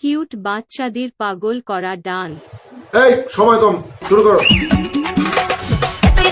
Cute বাচ্চাদের পাগল করা ডান্স। এই সময় কম শুরু করো। তুই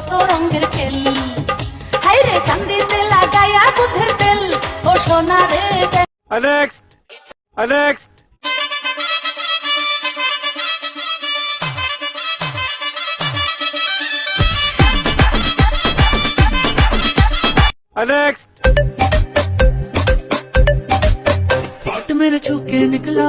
কত রঙের খেল হাই রে চান্দিতে লাগায়া বুথের তেল ও সোনা রে দেখো Next. Next. Next. हाथ मेरे छू के निकला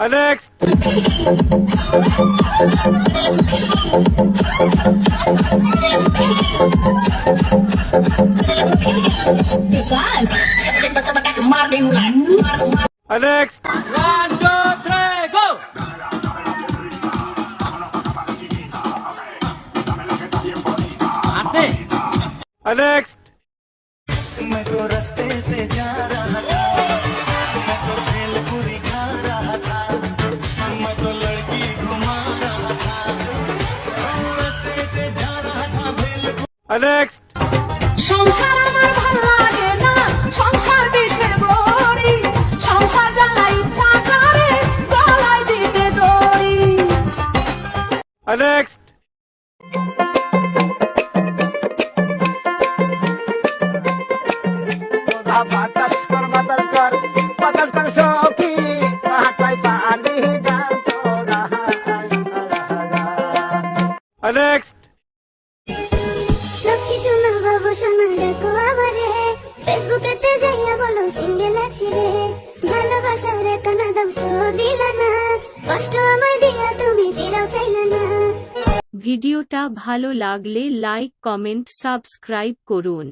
Alex. next. Next. One, two, three, go. Uh, next. Next সংসার আমার ভালো লাগে না সংসার বিষের বড়ি। সংসার জ্বালা ইচ্ছা করে গলায় দিতে দড়ি। নেক্সট ফেসবুকেতে যাইয়া বলো সিঙ্গেল আছি রে। কানা দাম তো না। কষ্ট আমায় দিয়া তুমি না। ভিডিওটা ভালো লাগলে লাইক কমেন্ট সাবস্ক্রাইব করুন।